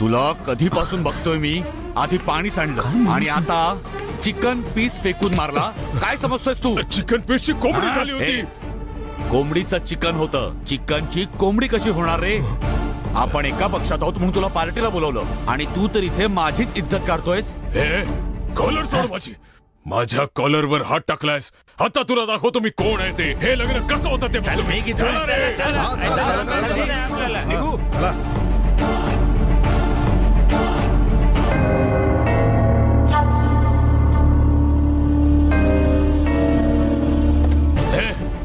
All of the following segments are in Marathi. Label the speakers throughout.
Speaker 1: तुला कधीपासून बघतोय मी आधी पाणी सांडलं आणि आता चिकन पीस फेकून मारला काय समजतोयस तू
Speaker 2: चिकन पीसची कोंबडी
Speaker 1: हा?
Speaker 2: झाली होती
Speaker 1: कोंबडीचं चिकन होतं चिकनची कोंबडी कशी होणार रे आपण एका पक्षात आहोत म्हणून तुला पार्टीला बोलवलं आणि तू तर इथे माझीच इज्जत काढतोयस
Speaker 2: हे कॉलर सोड माझी माझ्या कॉलर वर हात टाकलायस आता तुला दाखवतो मी कोण आहे ते हे लग्न कसं होतं ते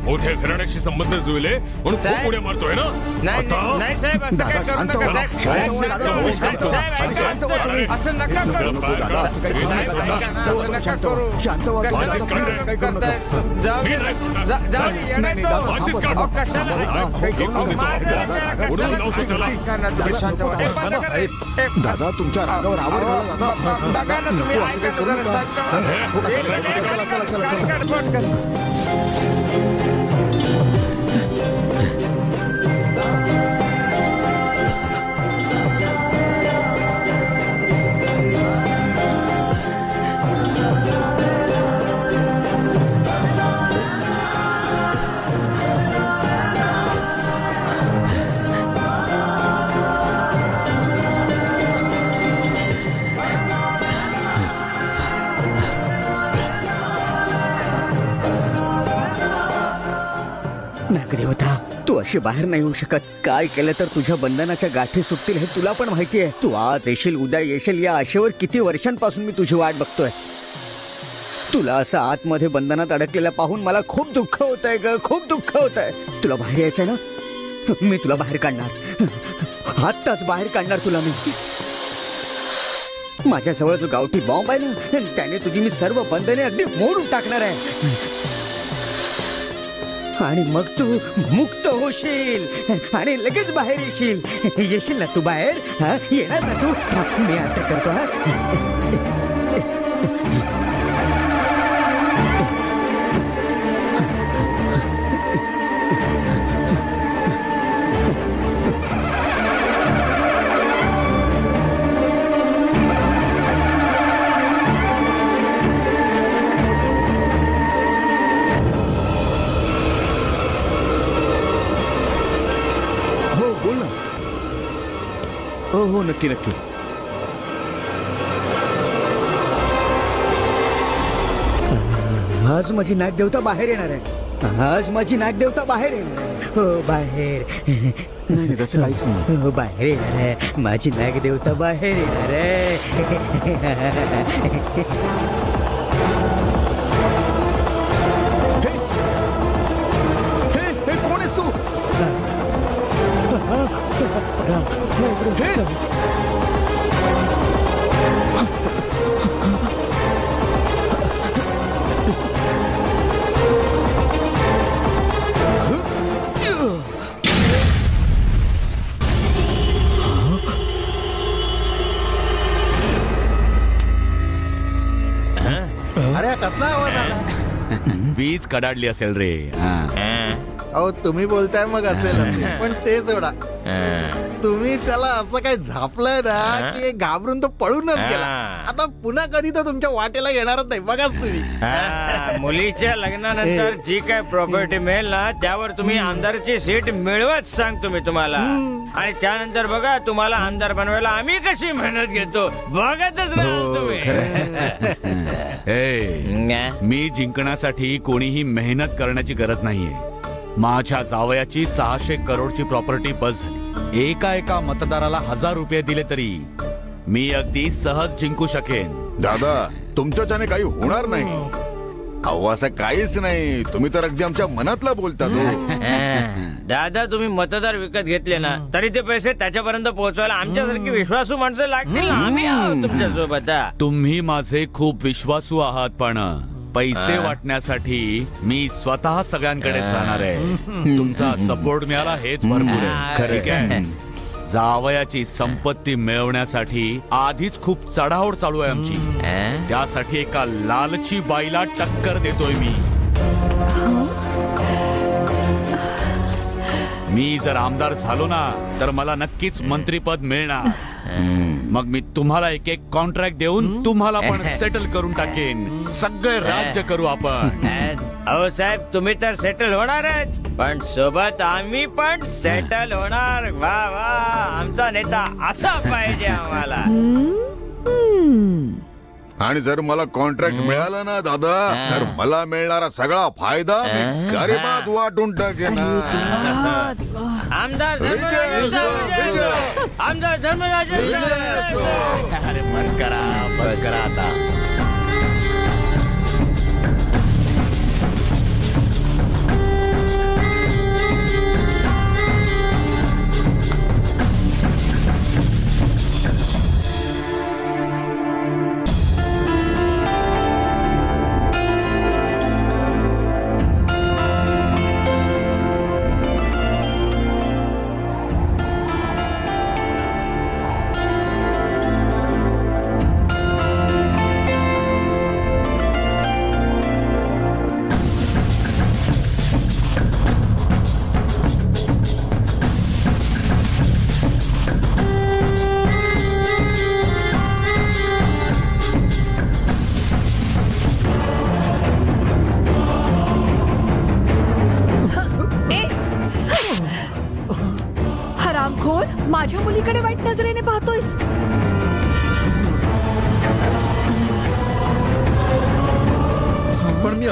Speaker 2: हे, मोठ्या घराण्याशी संबंध जुळले म्हणून खूप
Speaker 3: साहेब.
Speaker 2: उड्या मारतोय ना
Speaker 3: नाही
Speaker 2: आता?
Speaker 3: नाही साहेब असं काय करू
Speaker 4: शांत
Speaker 3: नका. साहेब. साहेब. असं नका करू साहेब. ऐका ना, असं नका. करू. जाऊ दे. जाऊ दे.
Speaker 4: दादा, तुमच्या रागावर आवड घाला, दादा.
Speaker 3: तुम्ही
Speaker 4: नको, असं काही
Speaker 3: ना
Speaker 4: करू नका. हो? चला, चला, चला, चला.
Speaker 5: तू बाहेर नाही येऊ शकत. काय केलं तर तुझ्या बंधनाच्या गाठी सुटतील हे तुला पण माहिती आहे. तू आज येशील उद्या येशील या आशेवर किती वर्षांपासून मी तुझी वाट बघतोय. तुला असं आतमध्ये बंधनात अडकलेला पाहून मला खूप दुःख होत आहे ग खूप दुःख होत आहे तुला बाहेर यायचंय ना? मी तुला बाहेर काढणार. आत्ताच बाहेर काढणार तुला मी. माझ्याजवळ जो गावठी बॉम्ब आहे ना त्याने तुझी मी सर्व बंधने अगदी मोडून टाकणार आहे. आणि मग तू मुक्त होशील आणि लगेच बाहेर येशील. येशील ना तू बाहेर? हा? येणार ना तू? मी आता करतो हा.
Speaker 4: हो
Speaker 5: नक्की नक्की. आज माझी नागदेवता बाहेर येणार आहे. आज माझी नागदेवता बाहेर येणार आहे. हो बाहेर.
Speaker 4: नाही नाही तसं काहीच नाही.
Speaker 5: हो बाहेर येणार आहे. माझी नागदेवता बाहेर येणार आहे.
Speaker 1: कडाडली असेल रे. हा.
Speaker 6: अहो तुम्ही बोलताय मग असेल असेल. पण ते सोडा. तुम्ही त्याला असं काय झापलंय ना की घाबरून तो पळूनच गेला. आता पुन्हा कधी तर तुमच्या वाटेला येणारच नाही बघाच तुम्ही.
Speaker 3: हा, मुलीच्या लग्नानंतर जी काय प्रॉपर्टी मिळेल ना त्यावर तुम्ही आमदारची सीट मिळवत सांगतो मी तुम्हाला. आणि त्यानंतर बघा तुम्हाला आमदार बनवायला आम्ही कशी मेहनत घेतो बघतच राहाल तुम्ही.
Speaker 1: ए, मी जिंकण्यासाठी कोणीही मेहनत करण्याची गरज नाहीये. माझ्या जावयाची सहाशे करोडची प्रॉपर्टी बस झाली. एका एका मतदाराला हजार रुपये दिले तरी मी अगदी सहज जिंकू शकेन.
Speaker 4: दादा तुमच्याच्याने काही होणार नाही. अहो असं काहीच नाही. तुम्ही तर अगदी आमच्या मनातला बोलता तो.
Speaker 3: हा. दादा तुम्ही मतदार विकत घेतले ना तरी ते पैसे त्याच्यापर्यंत पोहोचवायला आमच्यासारखी विश्वासू माणसं लागतील ना. आम्ही आहोत तुमच्यासोबत. हा.
Speaker 1: तुम्ही माझे खूप विश्वासू आहात पण. पैसे वाटण्यासाठी मी स्वतः सगळ्यांकडे जाणार आहे. तुमचा सपोर्ट मिळाला हेच भरपूर आहे. ठीक आहे? जावयाची संपत्ती मिळवण्यासाठी आधीच खूप चढाओढ चालू आहे आमची? त्यासाठी एका लालची बाईला टक्कर देतोय मी. मी जर आमदार झालो ना तर मला नक्कीच मंत्रीपद मिळणार. मग मी तुम्हाला एक एक कॉन्ट्रॅक्ट देऊन तुम्हाला पण सेटल करून टाकेन. सगळे राज्य करू आपण.
Speaker 3: अहो. साहेब तुम्ही तर सेटल होणारच. पण सोबत आम्ही पण सेटल होणार. वा वा. आमचा नेता असा पाहिजे आम्हाला.
Speaker 4: आणि जर मला कॉन्ट्रॅक्ट मिळालं ना दादा तर मला मिळणारा सगळा फायदा मी गरिबात वाटून टाकेन.
Speaker 3: आमदार. आमदार असो.
Speaker 1: अरे बस करा बस करा आता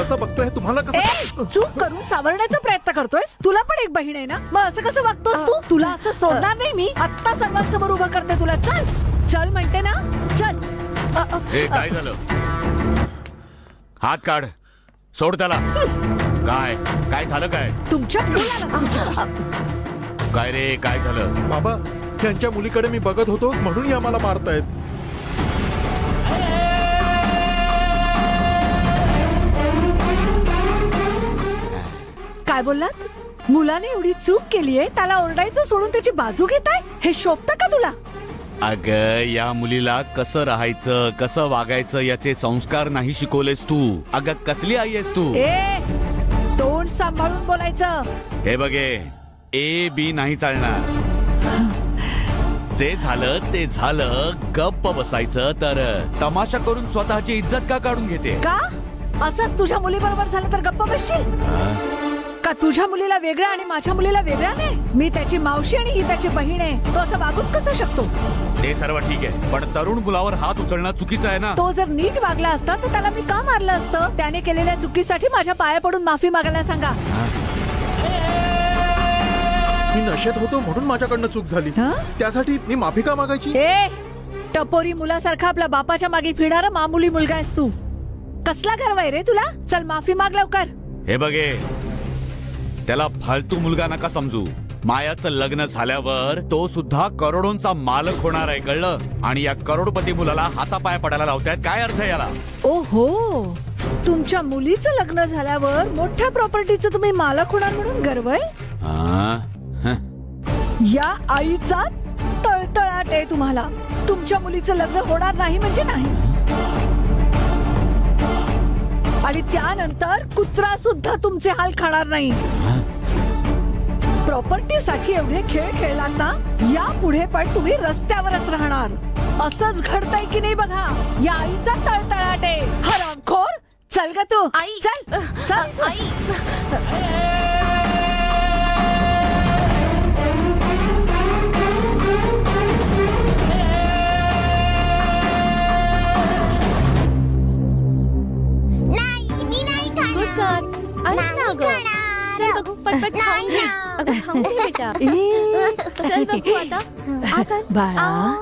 Speaker 6: असं बघतोय? तुम्हाला कसं
Speaker 7: चूक करून सावरण्याचा प्रयत्न करतोयस? तुला पण एक बहीण आहे ना? मग असं कसं वागतोस तू? तुला असं सोडणार नाही मी? आत्ता सर्वांसमोर उभं करते तुला. चल. चल म्हणते ना. चल.
Speaker 1: हे काय झालं? हात काढ. सोड त्याला. काय? काय झालं काय?
Speaker 7: तुमच्या मुलाला तुमच्या
Speaker 1: काय रे? काय झालं?
Speaker 6: बाबा त्यांच्या मुलीकडे मी बघत होतो म्हणून या मला मारतायत.
Speaker 7: काय बोललात? मुलाने एवढी चूक केलीये त्याला ओरडायचं सोडून त्याची बाजू घेताय? हे शोभतं का तुला?
Speaker 1: अग या मुलीला कसं राहायचं कसं वागायचं याचे संस्कार नाही शिकवलेस तू. अग कसली आई आहेस तू?
Speaker 7: ए तोंड सांभाळून बोलायचं.
Speaker 1: हे बघे ए बी नाही चालणार. जे झालं ते झालं गप्प बसायचं तर तमाशा करून स्वतःची इज्जत का काढून घेते?
Speaker 7: का? असंच तुझ्या मुलीबरोबर झालं तर गप्प बसशील? का तुझ्या मुलीला वेगळं आणि माझ्या मुलीला वेगळं नाही? मी त्याची मावशी आणि ही त्याची बहीण आहे. तो असं वागूच कसं शकतो?
Speaker 1: ते सर्व ठीक आहे पण तरुण मुलावर हात उचलणं चुकीचं आहे ना?
Speaker 7: तो जर नीट वागला असता तर त्याला मी का मारलं असतं? त्याने केलेल्या चुकीसाठी माझ्या पाया पडून माफी मागायला सांगा.
Speaker 6: मी नशेत होतो म्हणून माझ्याकडनं चूक झाली.
Speaker 7: हं?
Speaker 6: त्यासाठी मी माफी का मागायची?
Speaker 7: ए टपोरी मुलासारखा आपल्या बापाच्या मागे फिरणारा मामुली मुलगा आहेस तू. कसला गर्व आहे रे तुला? चल माफी माग लवकर.
Speaker 1: हे बघे त्याला फालतू मुलगा नका समजू. मायाचं लग्न झाल्यावर तो सुद्धा करोडोंचा मालक होणार आहे कळलं? आणि या करोडपती मुलाला हातापाय पडायला लावतायत. काय अर्थ आहे याला?
Speaker 7: ओहो तुमच्या मुलीचं लग्न झाल्यावर मोठ्या प्रॉपर्टीचं तुम्ही मालक होणार म्हणून गर्व आहे
Speaker 1: हा? हं.
Speaker 7: या आईचा तळतळाट आहे तुम्हाला. तुमच्या मुलीचं लग्न होणार नाही म्हणजे नाही. आणि त्यानंतर कुत्रा सुद्धा तुमचे हाल खाणार नाही. प्रॉपर्टीसाठी एवढे खेळ खेळलात ना या पुढे पण तुम्ही रस्त्यावरच राहणार. असंच घडतंय की नाही बघा या आईचा तळतळाट. आहे हरामखोर चल ग तू.
Speaker 8: आई.
Speaker 7: चल चल
Speaker 8: आई.
Speaker 9: नाही मी नाही
Speaker 8: गुड
Speaker 9: खाणार नाही
Speaker 8: ना ग.
Speaker 9: खाणार.
Speaker 8: चल बघू पटपट खाऊन घे
Speaker 9: नाही. ना.
Speaker 8: अगं खाऊन घे बेटा
Speaker 7: ए,
Speaker 8: चल बघू आता. आ कर.
Speaker 7: बाळा
Speaker 8: आ.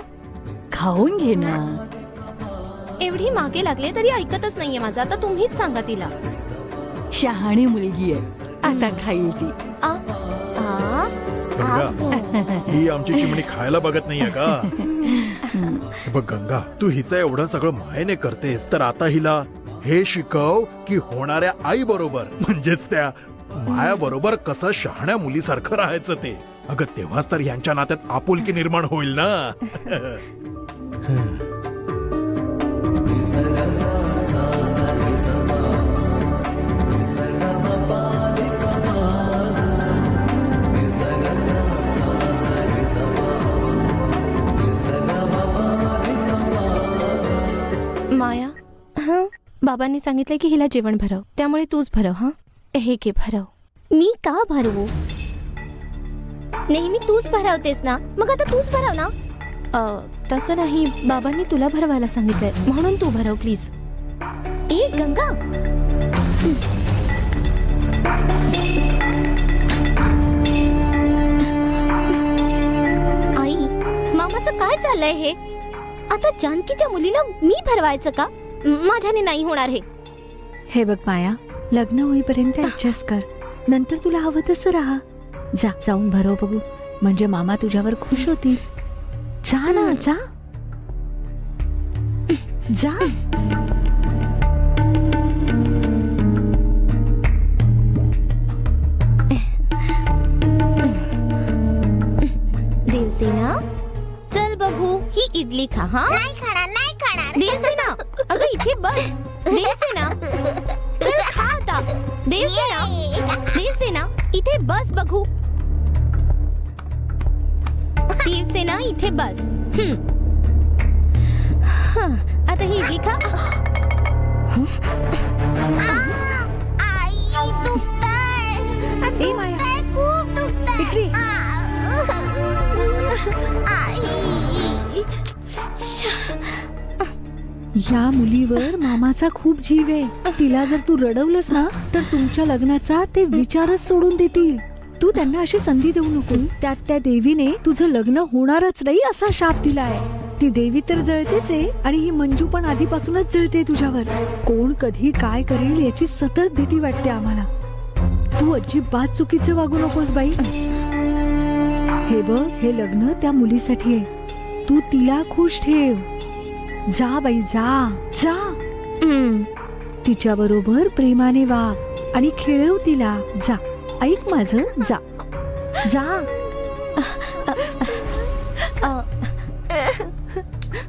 Speaker 7: खाऊन घे ना.
Speaker 8: एवढी मागे लागले तरी ऐकतच नाहीये माझं. आता तुम्हीच सांगा तिला.
Speaker 7: शहाणी मुलगी आहे. आता खाईल ती.
Speaker 8: आ आ
Speaker 6: गंगा ही. आमची चिमणी खायला बघत नाहीये का? बघ गंगा तू हिचं एवढं सगळं मायने करतेस तर आता हिला हे शिकव की होणाऱ्या आई बरोबर म्हणजेच त्या माया बरोबर कसं शहाण्या मुलीसारखं राहायचं ते? अगं तेव्हाच तर यांच्या नात्यात आपुलकी निर्माण होईल ना?
Speaker 8: माया बाबांनी सांगितलंय की हिला जेवण भरव त्यामुळे तूच भरव हा? हे घे भरव मी का भरवू नेहमी तूच भरवतेस ना मग आता तूच भरव ना अ, तसं नाही बाबांनी तुला भरवायला सांगितलंय म्हणून तू भरव प्लीज ए गंगा आई मामाचं काय चाललंय हे आता जानकीच्या मुलीला मी भरवायचं का माझ्याने नाही होणार हे
Speaker 7: हे बघ माया लग्न होईपर्यंत ऍडजस्ट कर. नंतर तुला हवं तसं राहा. जा जाऊन भरव बघू. म्हणजे मामा तुझ्यावर खुश होतील. जा ना जा. जा.
Speaker 8: देवसेना चल बघू ही इडली खा हा?
Speaker 9: नाही खाणार नाही खाणार.
Speaker 8: देवसेना अगं इथे बस देवसेना चल खा. आता देवसेना देवसेना इथे बस बघू. देवसेना इथे बस. हम्म. आता ही इडली खा.
Speaker 7: ए माया.
Speaker 9: आई.
Speaker 7: या मुलीवर मामाचा खूप जीव आहे. तिला जर तू रडवलंस ना तर तुमच्या लग्नाचा ते विचारच सोडून देतील. तू त्यांना अशी संधी देऊ नको त्यात त्या देवीने तुझं लग्न होणारच नाही असा शाप दिलाय. ती देवी तर जळतेच आहे आणि ही मंजू पण आधीपासूनच जळते तुझ्यावर. कोण कधी काय करेल याची सतत भीती वाटते आम्हाला. तू अजिबात चुकीचं वागू नकोस बाई. हे बघ हे लग्न त्या मुलीसाठी आहे. तू तिला खुश ठेव. जा बाई जा जा. तिच्या बरोबर प्रेमाने वाग आणि खेळव तिला. जा. ऐक माझ जा. जा.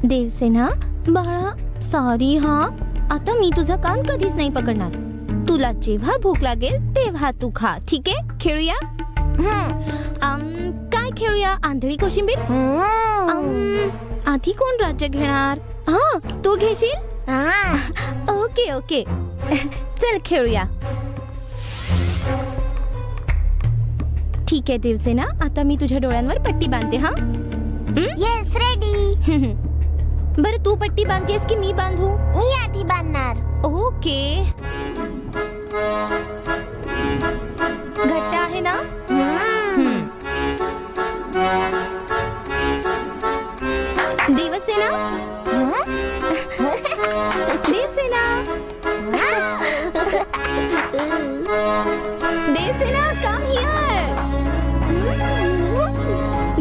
Speaker 8: देवसेना बाळा सॉरी हा. आता मी तुझा कान कधीच नाही पकडणार. तुला जेव्हा भूक लागेल तेव्हा तू खा ठीक आहे? खेळूया? काय खेळूया? आंधळी कोशिंबीर? आधी कोण राज्य घेणार? हा तू घेशील? Okay okay. चल खेळूया. ठीक आहे देवसेना. आता मी तुझ्या डोळ्यांवर पट्टी बांधते हा?
Speaker 9: येस रेडी
Speaker 8: बरं तू पट्टी बांधतेस की मी बांधू?
Speaker 9: मी आधी बांधणार.
Speaker 8: ओके. घट्ट आहे ना. Devasena? Devasena? Devasena come here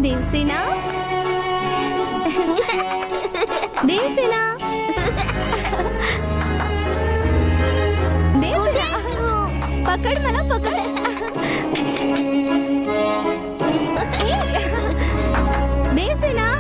Speaker 8: Devasena? Devasena? Devasena? पकड मला पकड. देवसेना?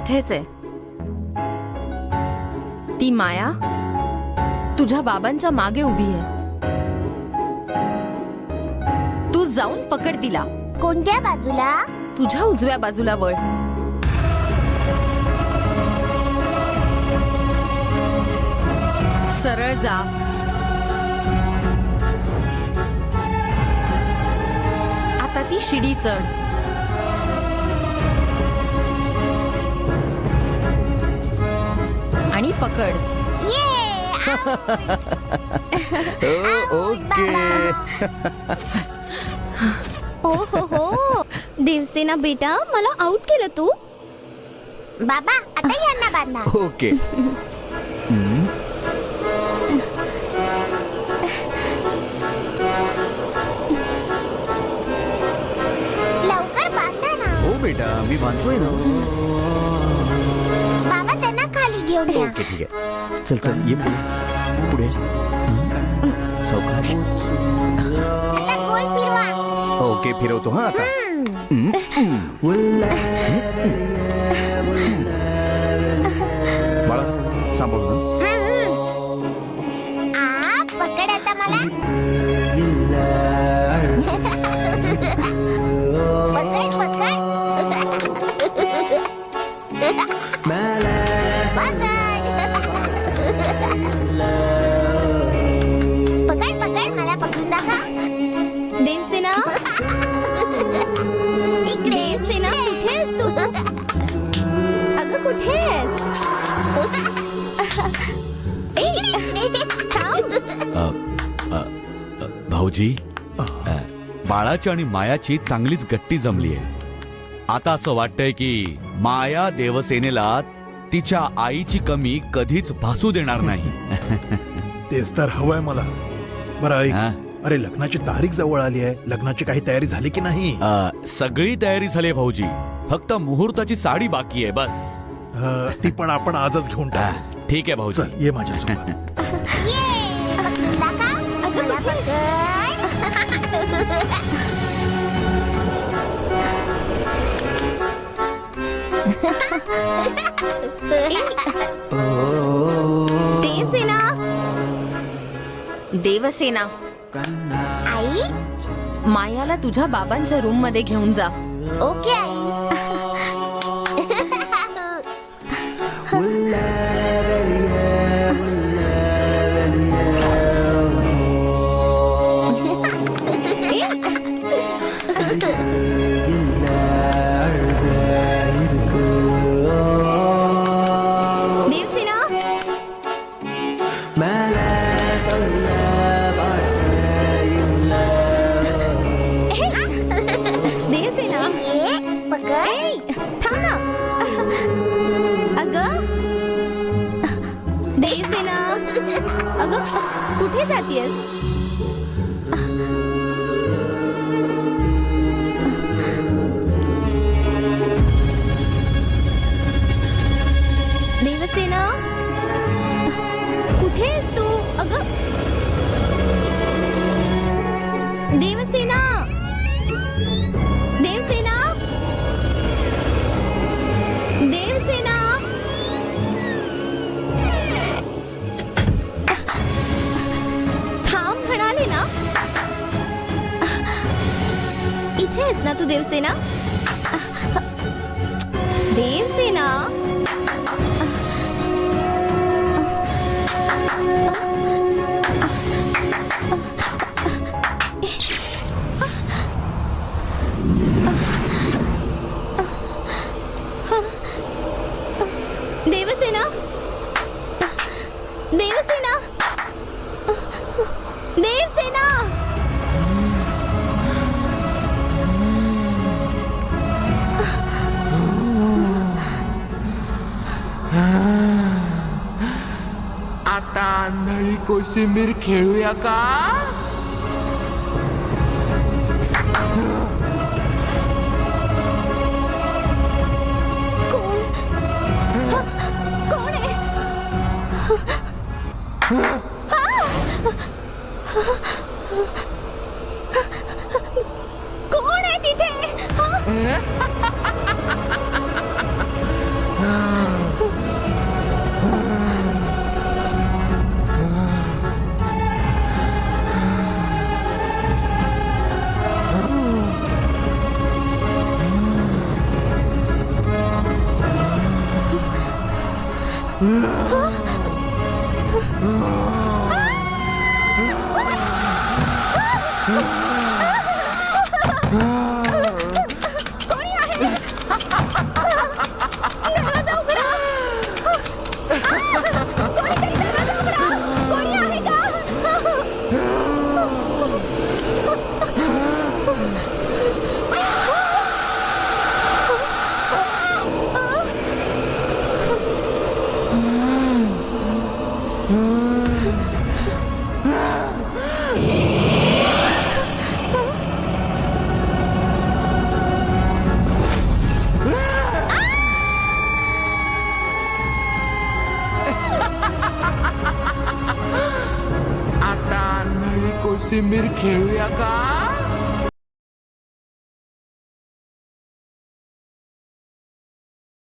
Speaker 10: इथेच आहे. ती माया तुझ्या बाबांच्या मागे उभी आहे. तू जाऊन पकड तिला.
Speaker 9: कोणत्या बाजूला?
Speaker 10: तुझ्या उजव्या बाजूला वळ. सरळ जा. आता ती शिडी चढ. आणि पकड।
Speaker 9: ये
Speaker 5: ओके
Speaker 8: ओ हो हो देवसेना बेटा मला आउट केलं तू?
Speaker 9: बाबा आता यांना बांधा.
Speaker 5: ओके.
Speaker 9: लवकर बांधा ना.
Speaker 5: हो बेटा मी बांधतोय ना.
Speaker 9: बाबा त्यांना या
Speaker 5: ओके ठीक आहे चल चल ये पुढे. पुढे. हं. सावकाश
Speaker 9: आता गोल फिरवा?
Speaker 5: ओके फिरवतो हा आता. बाळा सांभाळ
Speaker 1: अ, बाळाची आणि मायाची चांगलीच गट्टी जमली आहे आता असं वाटतंय की माया देवसेनेला तिच्या आईची कमी कधीच भासू देणार नाही.
Speaker 11: तेच तर हवंय मला. बरं ऐक.
Speaker 1: हा?
Speaker 11: अरे लग्नाची तारीख जवळ आली आहे. लग्नाची काही तयारी झाली की नाही?
Speaker 1: अ, सगळी तयारी झाली आहे भाऊजी. फक्त मुहूर्ताची साडी बाकी आहे बस.
Speaker 11: अ, ती पण आपण आजच घेऊन
Speaker 1: अ,
Speaker 11: टाक
Speaker 1: ठीक आहे भाऊजी.
Speaker 11: चल ये माझ्यासोबत.
Speaker 9: ये. पकडून दाखवा
Speaker 8: देवसेना
Speaker 10: देवसेना
Speaker 9: आई
Speaker 10: मायाला तुझ्या बाबांच्या रूममध्ये घेऊन जा.
Speaker 9: ओके आई
Speaker 8: देवसेना! देवसेना! देवसेना! थांब म्हणाले ना. इथे आहेस ना तू देवसेना? देवसेना! देवसेना देवसेना देवसेना
Speaker 12: आता आंधळी कोशिंबीर खेळूया का
Speaker 8: ह?
Speaker 12: आता नळी कोशिंबीर खेळूया का